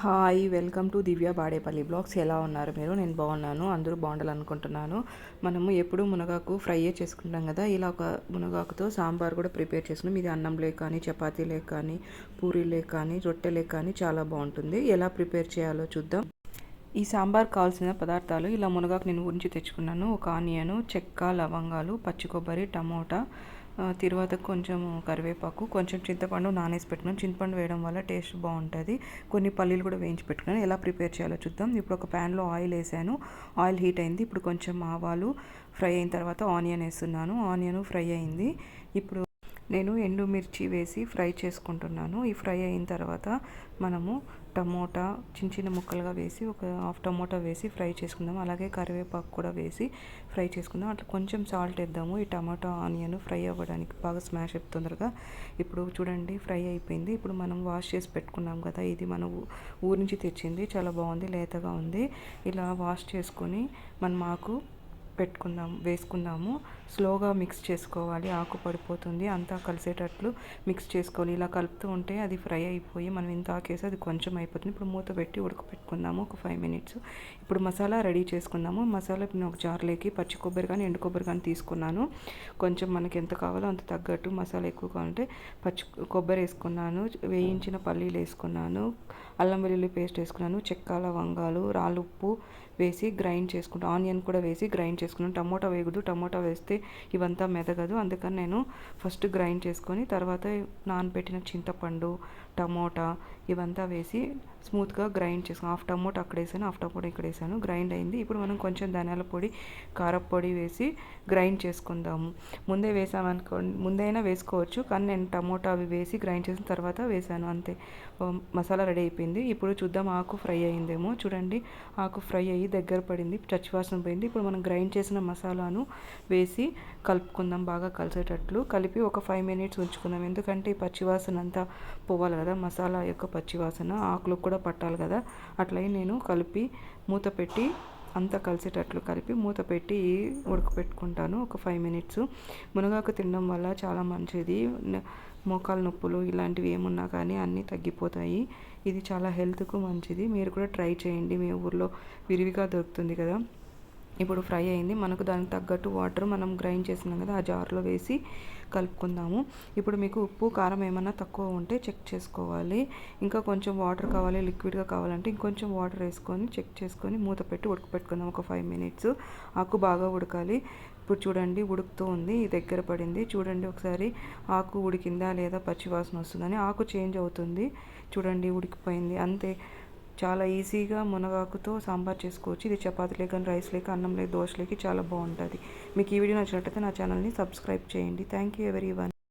Hi welcome to Divya Badepalli blogs. ఎలా ఉన్నారు మీరు? నేను బాగున్నాను అందరూ బాగుండాలనుకుంటున్నాను. మనము ఎప్పుడు మునగాకు ఫ్రై చేసుకుంటాం కదా ఇలా ఒక మునగాకుతో సాంబార్ కూడా ప్రిపేర్ చేసుకున్నాం. ఇది అన్నంలే కానీ చపాతీలే కానీ పూరీలే కానీ రొట్టెలే కానీ చాలా బాగుంటుంది. ఎలా ప్రిపేర్ చేయాలో చూద్దాం. ఈ సాంబార్ కావాల్సిన పదార్థాలు ఇలా మునగాకు నేను గురించి తెచ్చుకున్నాను. ఒక ఆనియను చెక్క లవంగాలు పచ్చి కొబ్బరి టమోటా తర్వాత కొంచెం కరివేపాకు కొంచెం చింతపండు నానేసి పెట్టుకున్నాను. చింతపండు వేయడం వల్ల టేస్ట్ బాగుంటుంది. కొన్ని పల్లీలు కూడా వేయించి పెట్టుకున్నాను. ఎలా ప్రిపేర్ చేయాలో చూద్దాం. ఇప్పుడు ఒక ప్యాన్లో ఆయిల్ వేసాను. ఆయిల్ హీట్ అయింది. ఇప్పుడు కొంచెం ఆవాలు ఫ్రై అయిన తర్వాత ఆనియన్ వేస్తున్నాను. ఆనియన్ ఫ్రై అయింది. ఇప్పుడు నేను ఎండుమిర్చి వేసి ఫ్రై చేసుకుంటున్నాను. ఈ ఫ్రై అయిన తర్వాత మనము టమోటా చిన్న చిన్న ముక్కలుగా వేసి ఒక హాఫ్ టమోటా వేసి ఫ్రై చేసుకుందాం. అలాగే కరివేపాకు కూడా వేసి ఫ్రై చేసుకుందాం. అట్లా కొంచెం సాల్ట్ వేద్దాము. ఈ టమాటా ఆనియన్ ఫ్రై అవ్వడానికి బాగా స్మాష్ అయిపోతుంది తొందరగా ఇప్పుడు చూడండి ఫ్రై అయిపోయింది. ఇప్పుడు మనం వాష్ చేసి పెట్టుకున్నాం కదా ఇది మనం ఊరి నుంచి తెచ్చింది. చాలా బాగుంది లేతగా ఉంది. ఇలా వాష్ చేసుకొని మనం మాకు పెట్టుకుందాం వేసుకుందాము. స్లోగా మిక్స్ చేసుకోవాలి. ఆకు పడిపోతుంది. అంతా కలిసేటట్లు మిక్స్ చేసుకోవాలి ఇలా కలుపుతూ ఉంటే అది ఫ్రై అయిపోయి మనం ఇంత ఆకేసి అది కొంచెం అయిపోతుంది. ఇప్పుడు మూత పెట్టి ఉడకపెట్టుకుందాము. ఒక ఫైవ్ మినిట్స్. ఇప్పుడు మసాలా రెడీ చేసుకుందాము. మసాలా నేను ఒక జార్లోకి పచ్చి కొబ్బరి కానీ ఎండు కొబ్బరి కానీ తీసుకున్నాను. కొంచెం మనకి ఎంత కావాలో అంత తగ్గట్టు మసాలా ఎక్కువ కావాలంటే పచ్చి కొబ్బరి వేసుకున్నాను. వేయించిన పల్లీలు వేసుకున్నాను. అల్లం వెల్లుల్లి పేస్ట్ వేసుకున్నాను. చెక్క లవంగాలు రాళ్ళుప్పు వేసి గ్రైండ్ చేసుకుంటాను ఆనియన్ కూడా వేసి గ్రైండ్ చేసుకున్నాను. టమోటా వేయకూడదు. టమోటా వేస్తే ఇవంతా మెదగదు. అందుకని నేను ఫస్ట్ గ్రైండ్ చేసుకొని తర్వాత నానబెట్టిన చింతపండు టమోటా ఇవంతా వేసి స్మూత్గా గ్రైండ్ చేసుకుని హాఫ్ టమోటా అక్కడ వేసాను హాఫ్ టమోటా ఇక్కడ వేసాను గ్రైండ్ అయింది. ఇప్పుడు మనం కొంచెం ధనియాల పొడి కారపొడి వేసి గ్రైండ్ చేసుకుందాము. ముందే వేసామనుకో ముందైనా వేసుకోవచ్చు. కానీ నేను టమోటా అవి వేసి గ్రైండ్ చేసిన తర్వాత వేసాను. అంతే. మసాలా రెడీ అయిపోయింది. ఇప్పుడు చూద్దాం ఆకు ఫ్రై అయిందేమో. చూడండి. ఆకు ఫ్రై అయ్యి దగ్గర పడింది. చచ్చివాసన పోయింది. ఇప్పుడు మనం గ్రైండ్ చేసిన మసాలాను వేసి కలుపుకుందాం. బాగా కలిసేటట్లు. కలిపి ఒక ఫైవ్ మినిట్స్ ఉంచుకుందాం. ఎందుకంటే ఈ పచ్చివాసన అంతా పోవాలి కదా. మసాలా యొక్క పచ్చివాసన ఆకులు కూడా పట్టాలి కదా. అట్లయి నేను కలిపి మూత పెట్టి అంతా కలిసేటట్లు కలిపి మూత పెట్టి ఉడకపెట్టుకుంటాను. ఒక ఫైవ్ మినిట్స్ మునగాకు తినడం వల్ల చాలా మంచిది. మోకాల నొప్పులు ఇలాంటివి ఏమున్నా కానీ అన్నీ తగ్గిపోతాయి. ఇది చాలా హెల్త్కు మంచిది. మీరు కూడా ట్రై చేయండి. మీ ఊర్లో విరివిగా దొరుకుతుంది కదా. ఇప్పుడు ఫ్రై అయింది. మనకు దానికి తగ్గట్టు వాటర్ మనం గ్రైండ్ చేసినాం కదా ఆ జార్లో వేసి కలుపుకుందాము. ఇప్పుడు మీకు ఉప్పు కారం ఏమన్నా తక్కువ ఉంటే చెక్ చేసుకోవాలి. ఇంకా కొంచెం వాటర్ కావాలి లిక్విడ్గా కావాలంటే ఇంకొంచెం వాటర్ వేసుకొని చెక్ చేసుకొని మూత పెట్టి ఉడకపెట్టుకుందాం ఒక ఫైవ్ మినిట్స్. ఆకు బాగా ఉడకాలి. ఇప్పుడు చూడండి ఉడుకుతూ ఉంది. దగ్గర పడింది. చూడండి ఒకసారి ఆకు ఉడికిందా లేదా పచ్చివాసన వస్తుందని. ఆకు చేంజ్ అవుతుంది. చూడండి ఉడికిపోయింది. అంతే. చాలా ఈజీగా మునగాకుతో సాంబార్ చేసుకోవచ్చు. ఇది చపాతీలే కానీ రైస్ లేక అన్నం లేక దోశ లేక చాలా బాగుంటుంది. మీకు ఈ వీడియో నచ్చినట్లయితే నా ఛానల్ని సబ్స్క్రైబ్ చేయండి. Thank you every one